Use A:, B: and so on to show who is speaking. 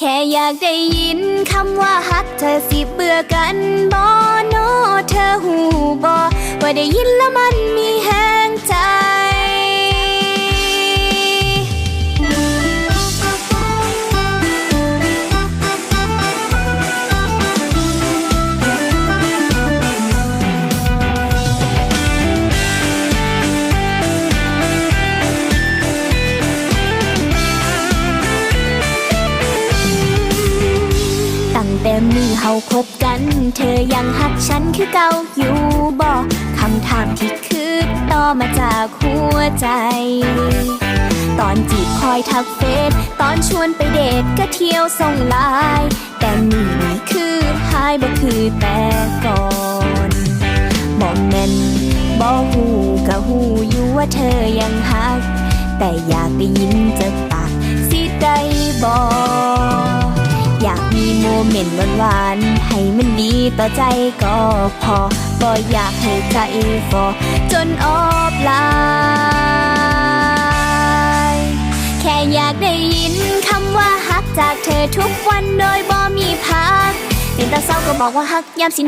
A: แค่อยากได้ยินคำว่าฮักเธอสิเบื่อกันบอโนเธอหูบอว่าได้ยินแล้วมันมี แต่มือเฮาคบกัน เธอยังหักฉันคือเก่าอยู่บ่คำถามที่คือต่อมาจากหัวใจ ตอนจีบคอยทักเฟซตอนชวนไปเดทก็เที่ยวส่งไลน์แต่มือนี้คือหายบ่คือแต่ก่อนบอกแม่นบ่หูก็หูอยู่ว่าเธอยังหัก แต่อยากได้ยินจากปากสิได้บอก มีโมเมนหวานๆให้มันดีต่อใจก็พอบ่อยากให้ใจฟอจนออบลายแค่อยากได้ยินคำว่าฮักจากเธอทุกวันโดยบ่มีพักเป็นตาเศร้าก็บอกว่าฮักยามสิ